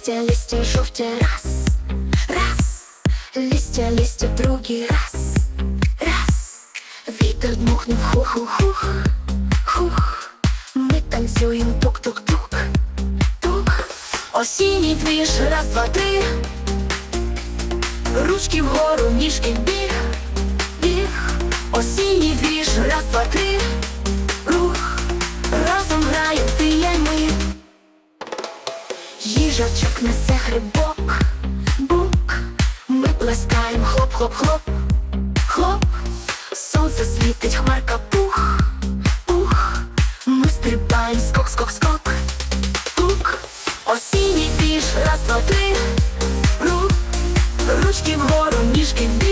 листья, листья, жовтя, раз, раз, листья, листья, другий раз, раз, вітер дмухнув хух-хух-хух, хух, ми танцюємо тук-тук-тук, тук, осінній двіж, раз, два, три, ручки вгору, ніжки біг, біг, осінній двіж, раз, два, три, Їжачок несе грибок, бук, ми плескаєм хлоп-хлоп-хлоп, хлоп, сонце світить хмарка пух, пух, ми стрибаєм скок-скок-скок, пук, осінній біж, раз, два, три, рук, ручки вгору, ніжки вбіг.